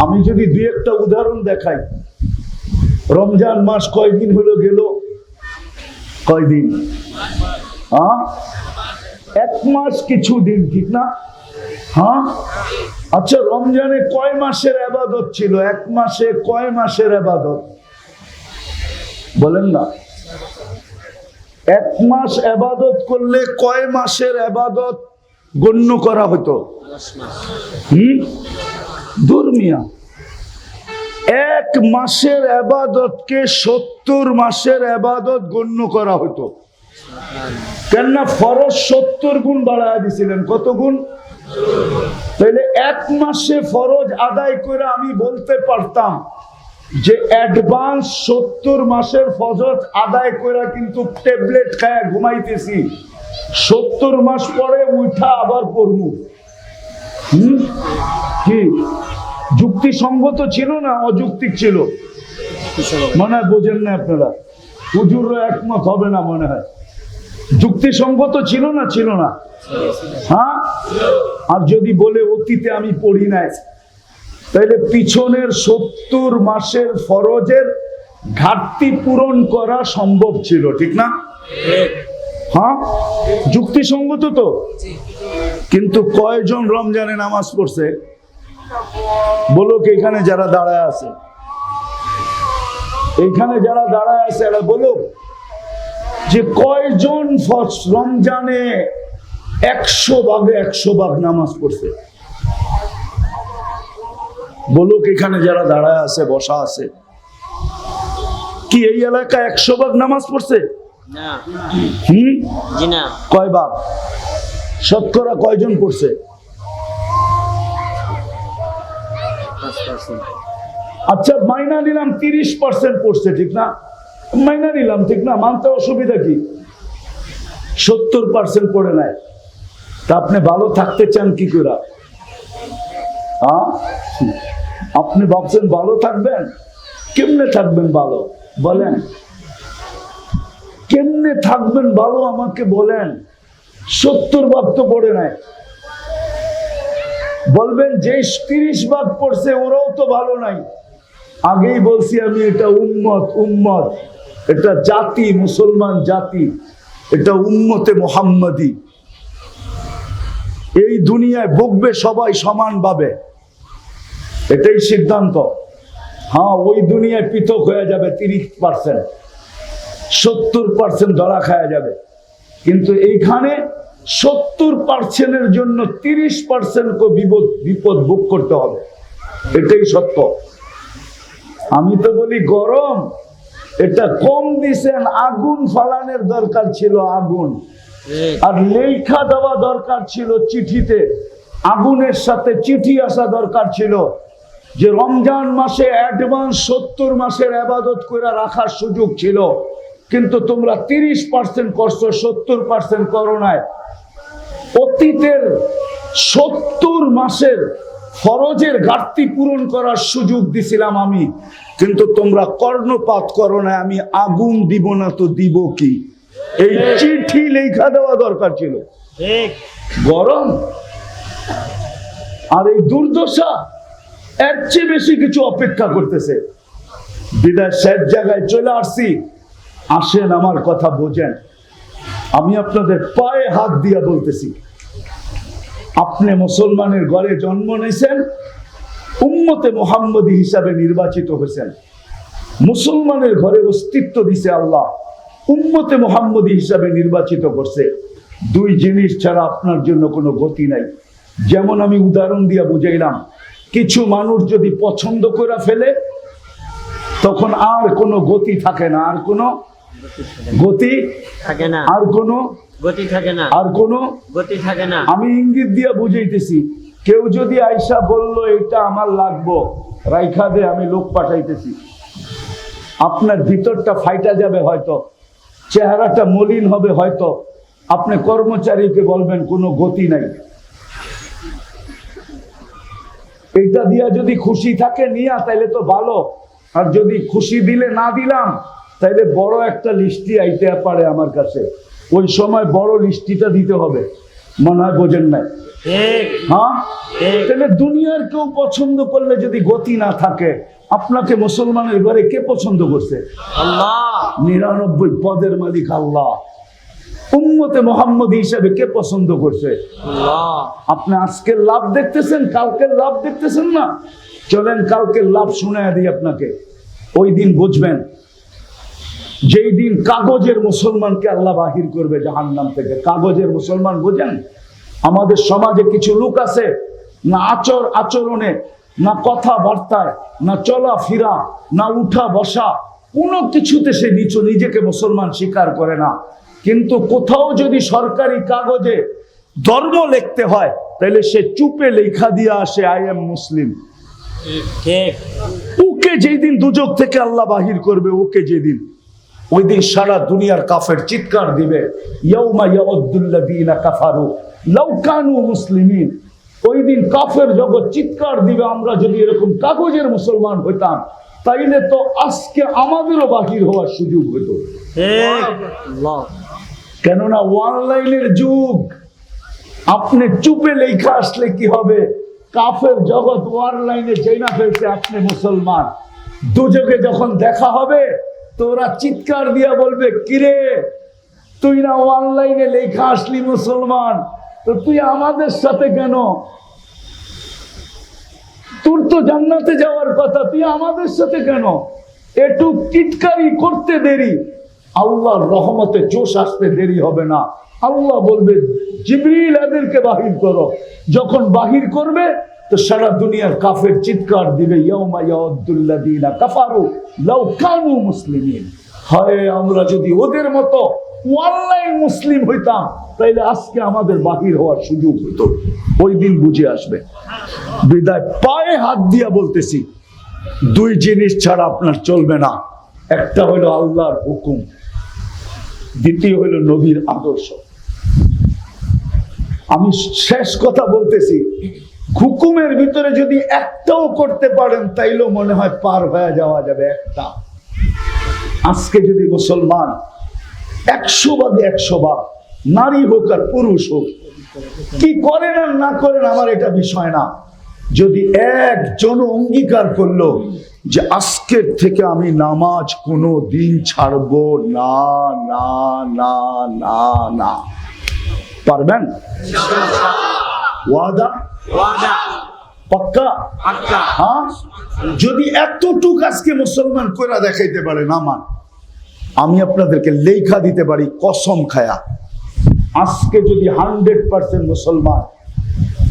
আমি যদি দু একটা উদাহরণ দেখাই রমজান মাস কয়দিন হলো গেল? কয়দিন? হ্যাঁ? এক মাস কিছু দিন ঠিক না? হ্যাঁ? আচ্ছা রমজানে কয় মাসের আবাদত ছিল? এক মাসে কয় মাসের আবাদত? বলেন না। এক মাস আবাদত করলে কয় মাসের আবাদত গণ্য করা হতো? হুম? দুর্মিয়া। এক মাসের আবাদতকে সত্তর মাসের আবাদত গণ্য করা হতো কেননা ফরজ সত্তর গুণ বাড়ায় দিছিলেন। কত গুণ? তাহলে এক মাসে ফরজ আদায় করে আমি বলতে পারতাম যে অ্যাডভান্স সত্তর মাসের ফজর আদায় করে কিন্তু ট্যাবলেট খায় ঘুমাইতেছি। সত্তর মাস পরে উঠা আবার পড়মু। হুম? কি? যুক্তিসঙ্গত ছিল না অযৌক্তিক ছিল? মনে হয় বোঝেন না আপনারা। হুজুররা একমত হবে না মনে হয়। যুক্তিসঙ্গত ছিল না ছিল না? হ্যাঁ? আর যদি বলে অতীতে আমি পড়ি নাই তাহলে পিছনের সত্তর মাসের ফরজের ঘাটতি পূরণ করা সম্ভব ছিল ঠিক না? হ্যাঁ? যুক্তিসঙ্গত তো। কিন্তু কয়জন রমজানে নামাজ পড়ছে? বলুক এখানে যারা দাঁড়ায় আছে? এখানে যারা দাঁড়ায় আছে এরা বলুক যে কয়জন রমজানে একশো ভাগে একশো ভাগ নামাজ পড়ছে? বলুক এখানে যারা দাঁড়ায় আছে বসা আছে? কি এই এলাকায় একশো ভাগ নামাজ পড়ছে? হুম? কয় ভাগ শতকরা কয়জন পড়ছে? আচ্ছা মাইনা নিলাম তিরিশ পার্সেন্ট পড়ছে ঠিক না? মাইনা নিলাম ঠিক না? মানতে অসুবিধা কি? সত্তর পার্সেন্ট পড়ে নেয় তা আপনি ভালো থাকতে চান কি করে? হ্যাঁ আপনি ভাবছেন ভালো থাকবেন? কেমনে থাকবেন ভালো? বলেন। কেমনে থাকবেন ভালো আমাকে বলেন? সত্তর ভাগ তো পড়ে নাই। বলবেন, যে তিরিশ ভাগ পড়ছে, ওরাও তো ভালো নাই। আগেই বলছি আমি, এটা উম্মত উম্মত। এটা জাতি, মুসলমান জাতি। এটা উম্মতে মোহাম্মদি। এই দুনিয়ায় ভুগবে সবাই সমানভাবে এটাই সিদ্ধান্ত। হ্যাঁ ওই দুনিয়ায় পৃথক হয়ে যাবে তিরিশ পার্সেন্ট সত্তর পার্সেন্ট ধরা খাওয়া যাবে। কিন্তু এইখানে সত্তর পার্সেন্টের জন্য তিরিশ পার্সেন্টকে বিপদ বিপদ ভোগ করতে হবে। এটাই সত্য। আমি তো বলি গরম এটা কম দিছেন আগুন ফালানোর দরকার ছিল আগুন। আর লেখা দেওয়া দরকার ছিল চিঠিতে আগুনের সাথে চিঠি আসা দরকার ছিল যে রমজান মাসে অ্যাডভান্স সত্তর মাসের আবাদত করে রাখার সুযোগ ছিল। কিন্তু তোমরা তিরিশ পার্সেন্ট করছ সত্তর পার্সেন্ট করো নাই। অতীতের সত্তর মাসের ফরজের ঘাটতি পূরণ করার সুযোগ দিছিলাম আমি কিন্তু তোমরা কর্ণপাত করো না আমি আগুন দিব না তো দিব কি? এই চিঠি লেখা দেওয়া দরকার ছিল। গরম? আর এই দুর্দশা এর চেয়ে বেশি কিছু অপেক্ষা করতেছে। বিদায় শেষ জায়গায় চলে আসছি। আসেন, আমার কথা বোঝেন। আমি আপনাদের পায়ে হাত দিয়া বলতেছি, আপনি মুসলমানের ঘরে জন্ম নিয়েছেন, উম্মতে মোহাম্মদী হিসাবে নির্বাচিত হয়েছেন। মুসলমানের ঘরে অস্তিত্ব দিছে আল্লাহ, উম্মতে মোহাম্মদী হিসাবে নির্বাচিত করছে। দুই জিনিস ছাড়া আপনার জন্য কোনো গতি নাই। যেমন আমি উদাহরণ দিয়া বুঝাইলাম, কিছু মানুষ যদি পছন্দ করে ফেলে, তখন আর কোনো গতি থাকে না, আর কোনো গতি থাকে না। আর কোনো গতি থাকে না। আর কোনো গতি থাকে না। আমি ইঙ্গিত দিয়া বুঝাইতেছি কেউ যদি আইসা বলল এটা আমার লাগবো রাইখা দে আমি লোক পাঠাইতেছি। আপনার ভিতরটা ফাইটা যাবে হয়তো চেহারাটা মলিন হবে হয়তো। আপনি কর্মচারীকে বলবেন কোনো গতি নাই। এটা দিয়া যদি খুশি থাকে নিয়া তাইলে তো ভালো। আর যদি খুশি দিলে না দিলাম তাইলে বড় একটা লিস্টি আইতে পারে আমার কাছে। ওই সময় বড় লিস্টিটা দিতে হবে। মনে হয় বোঝেন নাই? হ্যাঁ? তাহলে দুনিয়ার কেউ পছন্দ করলে যদি গতি না থাকে আপনাকে মুসলমানের ঘরে কে পছন্দ করছে? আল্লাহ। নিরানব্বই পদের মালিক আল্লাহ। উম্মতে মোহাম্মদ হিসাবে কে পছন্দ করছে? আপনি আজকের লাভ দেখতেছেন কালকের লাভ দেখতেছেন না? চলেন কালকের লাভ শুনে দিই আপনাকে। ওই দিন বুঝবেন যেই দিন কাগজের মুসলমানকে আল্লাহ বাহির করবে জাহান্নাম থেকে। কাগজের মুসলমান বোঝেন? আমাদের সমাজে কিছু লোক আছে না আচর আচরণে না কথাবার্তায় না চলা ফিরা না উঠা বসা কোনো কিছুতে সে নিচু নিজেকে মুসলমান স্বীকার করে না। কিন্তু কোথাও যদি সরকারি কাগজে ধর্ম লিখতে হয় তাহলে সে চুপে লেখা দিয়ে আসে আই এম মুসলিম ওকে যেই দিন দুজক থেকে আল্লাহ বাহির করবে ওকে যেদিন। ওই দিন সারা দুনিয়ার কাফের চিৎকার দিবে কাফারু লাউ কানু মুসলিমিন। ওই দিন কাফের জগৎ চিৎকার দিবে আমরা যদি এরকম কাগজের মুসলমান হইতাম তাইলে তো আজকে আমাদেরও বাহির হওয়ার সুযোগ আল্লাহ কেননা অনলাইনের যুগ আপনি চুপে লেখা আসলে কি হবে? কাফের জগৎ অনলাইনে চেনা ফেলছে আপনি মুসলমান। দুযোগে যখন দেখা হবে তো ওরা চিৎকার দিয়া বলবে, কিরে, তুই না অনলাইনে লেখা আসলি মুসলমান? তো তুই আমাদের সাথে কেন? তোর তো জান্নাতে যাওয়ার কথা, তুই আমাদের সাথে কেন? একটু টিটকারি করতে দেরি। আল্লাহর রহমতে জোশ আসতে দেরি হবে না। আল্লাহ বলবে, জিবরিল এদেরকে বাহির করো। যখন বাহির করবে তো সারা দুনিয়ার কাফের চিৎকার দিবে কাফারু হয়, আমরা যদি ওদের মতো অনলাইন মুসলিম হইতাম, তাইলে আজকে আমাদের বাহির হওয়ার সুযোগ হতো ওই দিন বুঝে আসবে। বিদায় পায়ে হাত দিয়া বলতেছি, দুই জিনিস ছাড়া আপনার চলবে না। একটা হলো আল্লাহর হুকুম, দ্বিতীয় হলো নবীর আদর্শ। আমি শেষ কথা বলতেছি হুকুমের ভিতরে যদি একটাও করতে পারেন, তাইলেও মনে হয় পার হয়ে যাওয়া যাবে একটা। আজকে যদি মুসলমান একশো ভাগে একশো ভাগ নারী হোক আর পুরুষ হোক, কি করেন আর না করেন আমার এটা বিষয় না। যদি একজন অঙ্গীকার করল যে আজকের থেকে আমি নামাজ কোনো দিন ছাড়বো না না না না না। পারবেন? ওয়াদা? পাক্কা? হ্যাঁ? যদি এতটুক আজকে মুসলমান করে দেখাইতে পারে নামান আমি আপনাদেরকে লেখা দিতে পারি কসম খায়া। আজকে যদি হান্ড্রেড পার্সেন্ট মুসলমান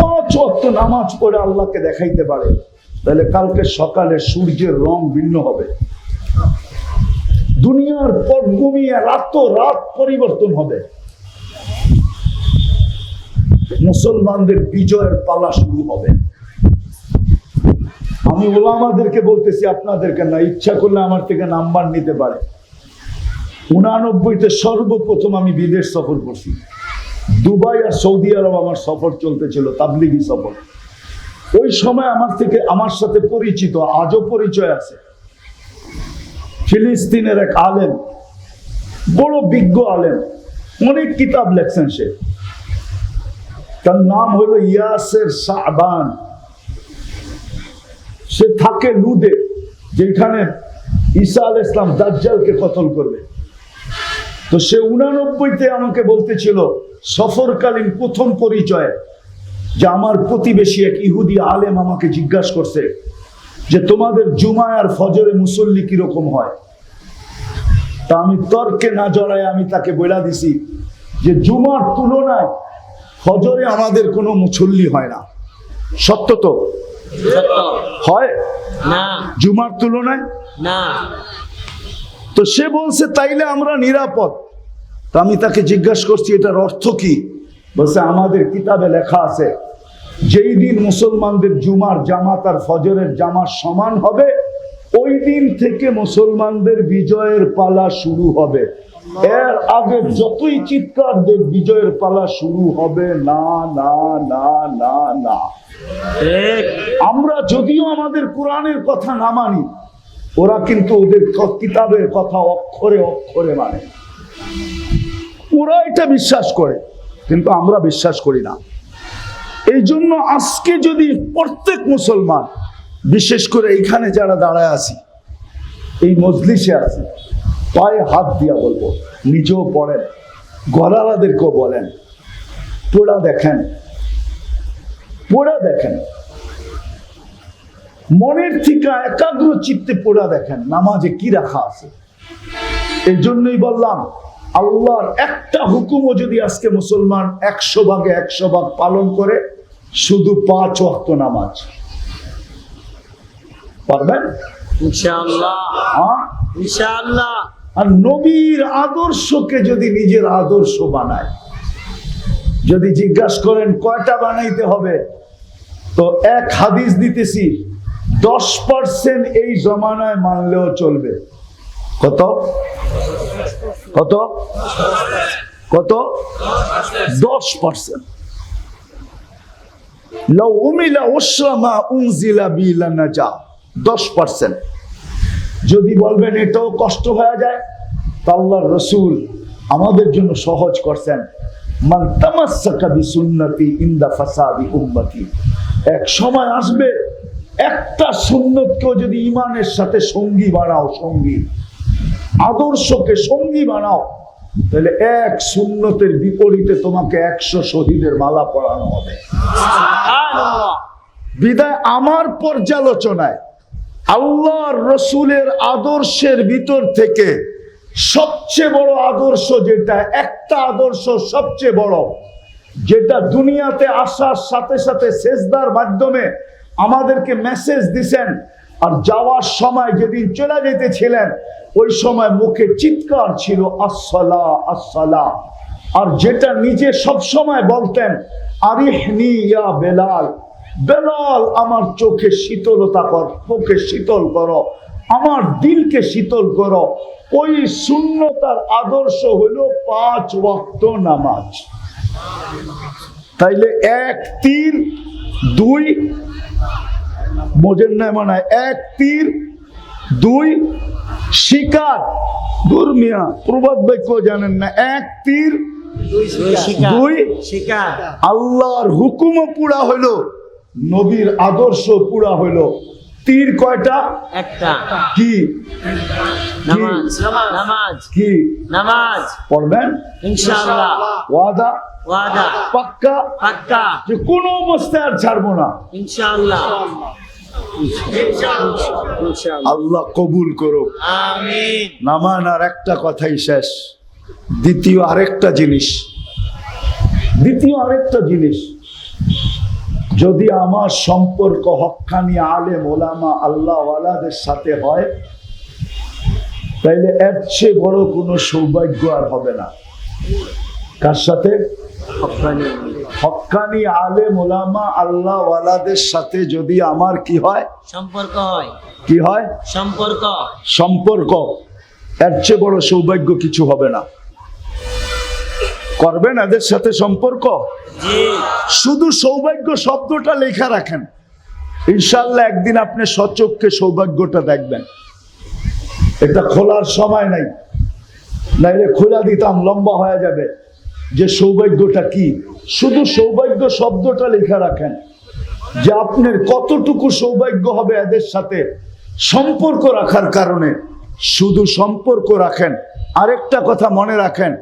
পাঁচ অক্ত নামাজ পড়ে আল্লাহকে দেখাইতে পারে তাহলে কালকে সকালে সূর্যের রং ভিন্ন হবে। দুনিয়ার পট ঘুমিয়ে রাত রাত পরিবর্তন হবে। মুসলমানদের বিজয়ের পালা শুরু হবে। আমি ওলামাদেরকে বলতেছি, আপনাদেরকে না, ইচ্ছা করলে আমার থেকে নাম্বার নিতে পারে। উনানব্বইতে সর্বপ্রথম আমি বিদেশ সফর করছি। দুবাই আর সৌদি আরব আমার সফর চলতেছিল, তাবলিগি সফর। ওই সময় আমার থেকে, আমার সাথে পরিচিত, আজও পরিচয় আছে। ফিলিস্তিনের এক আলেম, বড় বিজ্ঞ আলেম, অনেক কিতাব লেখছেন সে। তার নাম হলো ইয়াসের সাবান। সে থাকে লুদে, যেখানে ঈসা আল ইসলাম দাজ্জালকে কতল করবে। তো সে উনানব্বইতে আমাকে বলতেছিল, সফরকালীন প্রথম পরিচয় যে আমার প্রতিবেশী এক ইহুদি আলেম আমাকে জিজ্ঞাসা করছে যে তোমাদের জুমায় আর ফজরে মুসল্লি কীরকম হয়? তা আমি তর্কে না জড়ায় আমি তাকে বলে দিছি যে জুমার তুলনায় ফজরে আমাদের কোনো মুসল্লি হয় না। সত্য তো? হয়? না। জুমার তুলনায়? না। তো সে বলছে তাইলে আমরা নিরাপদ। তো আমি তাকে জিজ্ঞাসা করছি এটার অর্থ কি? বলছে আমাদের কিতাবে লেখা আছে যেই দিন মুসলমানদের জুমার জামাত আর ফজরের জামাত সমান হবে ওই দিন থেকে মুসলমানদের বিজয়ের পালা শুরু হবে। এর আগে যতই চিৎকার দেব বিজয়ের পালা শুরু হবে না না না না না। আমরা যদিও আমাদের কোরআনের কথা না মানি ওরা কিন্তু ওদের কিতাবের কথা অক্ষরে অক্ষরে মানে। ওরা এটা বিশ্বাস করে কিন্তু আমরা বিশ্বাস করি না। এই জন্য আজকে যদি প্রত্যেক মুসলমান বিশেষ করে এইখানে যারা দাঁড়ায় আছি এই মজলিসে আছি পায়ে হাত দিয়া বলব। নিজেও পড়েন। গলারাদেরকেও বলেন। পোড়া দেখেন। পোড়া দেখেন। মনের থেকে একাগ্র চিত্তে পোড়া দেখেন। নামাজে কি রাখা আছে? এই জন্যই বললাম আল্লাহর একটা হুকুমও যদি আজকে মুসলমান একশো ভাগে একশো ভাগ পালন করে শুধু পাঁচ ওয়াক্ত নামাজ। পারবেন? ইনশাআল্লাহ। হ্যাঁ? ইনশাআল্লাহ। আর নবীর আদর্শকে যদি নিজের আদর্শ বানায়, যদি জিজ্ঞাসা করেন কয়টা বানাইতে হবে, তো এক হাদিস দিতেছি, দশ পার্সেন্ট এই জমানায় মানলেও চলবে। কত? কত? কত? দশ পার্সেন্ট লাউ উমিলা উনজিলা বিলা নাজা, দশ পার্সেন্ট যদি বলবেন এটাও কষ্ট হয়ে যায় তা আল্লাহর রসুল আমাদের জন্য সহজ করছেন। মান তামাসসাকা বিসুন্নতি ইনদা ফাসাদি উম্মতি। এক সময় আসবে একটা সুন্নতকেও যদি ইমানের সাথে সঙ্গী বানাও সঙ্গী আদর্শকে সঙ্গী বানাও তাহলে এক সুন্নতের বিপরীতে তোমাকে একশো শহীদের মালা পরানো হবে। বিদায় আমার পর্যালোচনায়। আল্লাহর রসুলের আদর্শের ভিতর থেকে সবচেয়ে বড় আদর্শ যেটা, একটা আদর্শ সবচেয়ে বড়, যেটা দুনিয়াতে আসার সাথে সাথে সেজদার মাধ্যমে আমাদেরকে মেসেজ দিছেন আর যাওয়ার সময় যেদিন চলে যেতেছিলেন, ওই সময় মুখে চিৎকার ছিল, আসসালা আসসালা। আর যেটা নিজে সব সময় বলতেন, আরিহনি বেলাল। বেলাল আমার চোখে শীতলতা কর চোখে শীতল করো আমার দিলকে শীতল করো। ওই শূন্যতার আদর্শ হলো পাঁচ ওয়াক্ত নামাজ। তাইলে এক তীর দুই মোজের নয় মনে এক তীর দুই শিকার। দুর্মিয়া প্রবাদ বাক্য জানেন না? এক তীর দুই শিকার। আল্লাহর হুকুমও পুরা হইল নবীর আদর্শ পুরা হইল তীর কয়টা? একটা। কি? নামাজ। নামাজ। কি? নামাজ। পড়বেন? ইনশাআল্লাহ। ওয়াদা? ওয়াদা। পাক্কা? পাক্কা। যে কোনো অবস্থায় আর ছাড়বো না। ইনশাআল্লাহ। ইনশাআল্লাহ। আল্লাহ কবুল করো আমিন। নামান আর একটা কথাই শেষ। দ্বিতীয় আরেকটা জিনিস। দ্বিতীয় আরেকটা জিনিস। যদি আমার সম্পর্ক হক্কানি আলে ওলামা আল্লাহ ওয়ালাদের সাথে হয় তাইলে এর চেয়ে বড় কোনো সৌভাগ্য আর হবে না। কার সাথে? হক্কানি হক্কানি আলেম ওলামা আল্লাহ ওয়ালাদের সাথে যদি আমার কি হয়? সম্পর্ক হয়। কি হয়? সম্পর্ক। সম্পর্ক। এর চেয়ে বড় সৌভাগ্য কিছু হবে না। করবেন এদের সাথে সম্পর্ক? শুধু সৌভাগ্য শব্দটা লেখা রাখেন। ইনশাল্লাহ একদিন আপনি সচক্ষে সৌভাগ্যটা দেখবেন। এটা খোলার সময় নাই। নাইলে খোলা দিতাম লম্বা হয়ে যাবে। যে সৌভাগ্যটা কি? শুধু সৌভাগ্য শব্দটা লেখা রাখেন। যে আপনার কতটুকু সৌভাগ্য হবে এদের সাথে সম্পর্ক রাখার কারণে। শুধু সম্পর্ক রাখেন। আরেকটা কথা মনে রাখেন।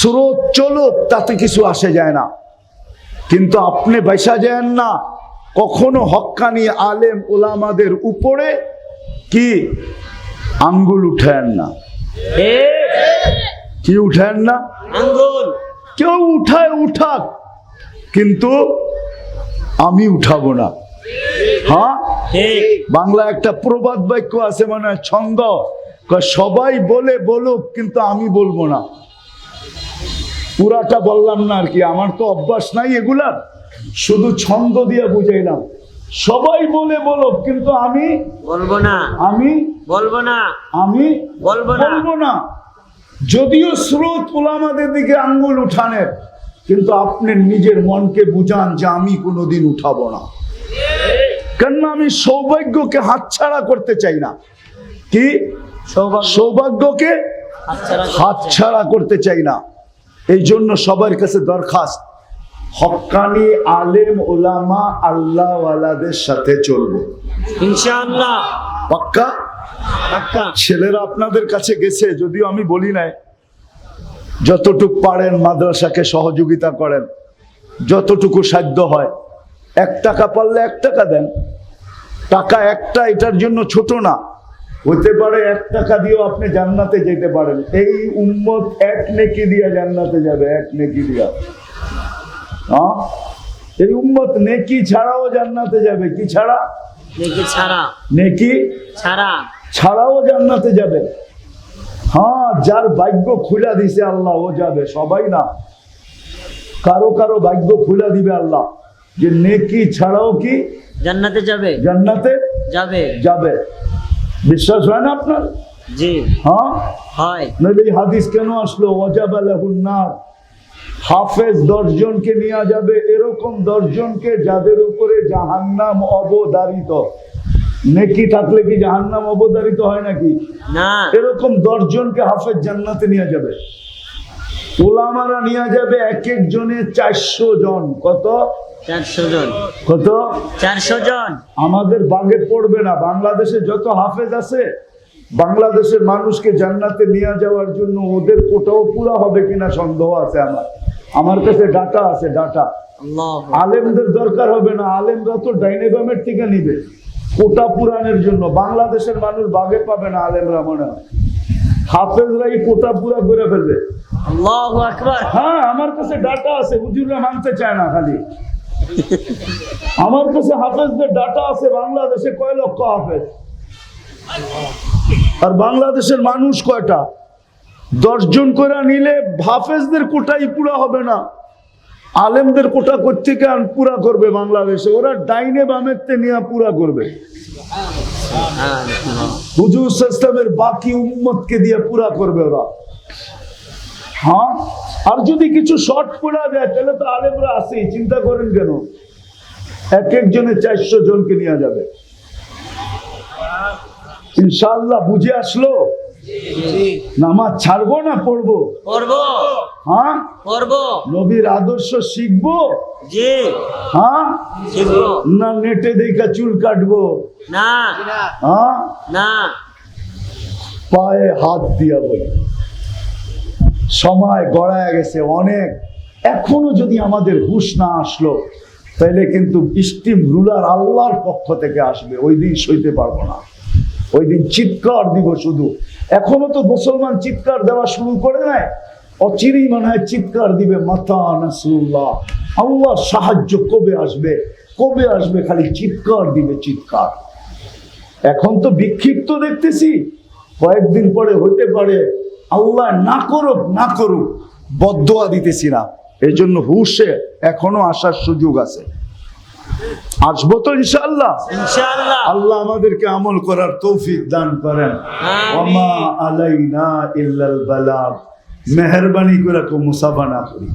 স্রোত চলুক তাতে কিছু আসে যায় না। কিন্তু আপনি বাইসা যান না। কখনো হক্কানি আলেম ওলামাদের উপরে কি আঙ্গুল উঠেন না? কি উঠেন না? আঙ্গুল। কেউ উঠায় উঠাক কিন্তু আমি উঠাবো না। হ্যাঁ? বাংলা একটা প্রবাদ বাক্য আছে মানে ছন্দ। সবাই বলে বলুক কিন্তু আমি বলব না। পুরাটা বললাম না আর কি আমার তো অভ্যাস নাই এগুলার। শুধু ছন্দ দিয়ে বুঝাইলাম। সবাই বলে বলুক কিন্তু আমি বলব না। আমি বলব না। আমি বলব না। বলব না। যদিও স্রোত ওলামাদের দিকে আঙ্গুল উঠানের কিন্তু আপনি নিজের মনকে বুঝান যে আমি কোনোদিন উঠাবো না। কেননা আমি সৌভাগ্যকে হাতছাড়া করতে চাই না। কি? সৌভাগ্যকে হাতছাড়া করতে চাই। করতে চাই না। এই জন্য সবার কাছে দরখাস্ত হক্কানি আলেম ওলামা আল্লাহওয়ালাদের সাথে চলবো। ইনশাআল্লাহ। পাক্কা। ছেলেরা আপনাদের কাছে গেছে যদিও আমি বলি নাই। যতটুক পারেন মাদ্রাসাকে সহযোগিতা করেন যতটুকু সাধ্য হয়। এক টাকা পারলে এক টাকা দেন। টাকা একটা এটার জন্য ছোট না। হতে পারে এক টাকা দিয়েও আপনি জান্নাতে যেতে পারেন। এই উম্মত এক নেকি দিয়া জান্নাতে যাবে এক নেকি দিয়া। হ্যাঁ এই উম্মত নেকি ছাড়াও জান্নাতে যাবে কি ছাড়া? দেখি ছাড়া। নেকি? ছাড়া। ছাড়াও জান্নাতে যাবে। হ্যাঁ যার ভাগ্য খুলা দিছে আল্লাহ ও যাবে সবাই না। কারও কারও ভাগ্য খুলা দিবে আল্লাহ। যে নেকি ছাড়াও কি? জান্নাতে যাবে। জান্নাতে যাবে। যাবে। বিশ্বাস হয় না আপনার? জি। হ্যাঁ? হয়। নইলে এই হাদিস কেন আসলো? ওয়াজাবালাহুন নার। হাফেজ দশজনকে নিয়ে যাবে এরকম দশজনকে যাদের উপরে জাহান্নাম অবদারিত নেকি থাকলে কি জাহান্নাম অবদারিত হয় নাকি? না। এরকম দশজনকে হাফেজ জান্নাতে নিয়ে যাবে। ওলামারা নিয়ে যাবে এক এক জনে চারশো জন। কত? চারশো জন। কত? চারশো জন। আমাদের বাগে পড়বে না। বাংলাদেশে যত হাফেজ আছে বাংলাদেশের মানুষকে জান্নাতে নিয়ে যাওয়ার জন্য ওদের কোটাও পুরা হবে কিনা সন্দেহ আছে আমার। আমার কাছে ডাটা আছে ডাটা। আলেমদের দরকার হবে না। আলেমরা তো ডাইনেবামের থেকে নিবে। কোটা পুরানের জন্য। বাংলাদেশের মানুষ বাগে পাবে না আলেমরা মনে হয়। হাফেজরাই কোটা পুরা করে ফেলবে। আল্লাহ আকবার। হ্যাঁ আমার কাছে ডাটা আছে হুজুররা মানতে চায় না খালি। আমার কাছে হাফেজদের ডাটা আছে বাংলাদেশে কয় লক্ষ হাফেজ? আর বাংলাদেশের মানুষ কয়টা? দশজন করে নিলে হাফেজদের কোটাই পুরা হবে না। আলেমদের কোটা কোথেকে আন পুরা করবে বাংলাদেশে? ওরা ডাইনে বামেতে নিয়ে পুরা করবে। হুজুর সিস্টেমের বাকি উম্মতকে দিয়ে পুরা করবে ওরা। হ্যাঁ? আর যদি কিছু শর্ট পড়া দেয় তাহলে তো আলেমরা আসেই চিন্তা করেন কেন? এক একজনে চারশো জনকে নেওয়া যাবে। ইনশাল্লাহ বুঝে আসলো? নামাজ ছাড়বো না পড়ব? করব হ্যাঁ? করব নবীর আদর্শ শিখব? জি। হ্যাঁ? শিখব। না নেটে দেখা চুল কাটবো? না। হ্যাঁ? না। পায়ে হাত দিয়া বলি। সময় গড়ায় গেছে অনেক। এখনও যদি আমাদের হুশ না আসলো, তাইলে কিন্তু স্টিম রুলার আল্লাহর পক্ষ থেকে আসবে। ওই দিন সইতে পারব না। ওই দিন চিৎকার দিব শুধু। এখনও তো মুসলমান চিৎকার দেওয়া শুরু করে নাই। অচিরেই মনে হয় চিৎকার দিবে মাথা নাসুল্লাহ আল্লাহ সাহায্য কবে আসবে? কবে আসবে? খালি চিৎকার দিবে, চিৎকার। এখন তো বিক্ষিপ্ত দেখতেছি। কয়েকদিন পরে হতে পারে আল্লাহ না করুক না করুক বদোয়া দিতেছি না। এই জন্য হুশে এখনও আসার সুযোগ আছে। আসব তো ইনশাআল্লাহ। ইনশাআল্লাহ। আল্লাহ আমাদেরকে আমল করার তৌফিক দান করেন। আমিন। ওমা আলাইনা ইল্লাল বালাগ। মেহরবানি করে কো মুসাফা না করি।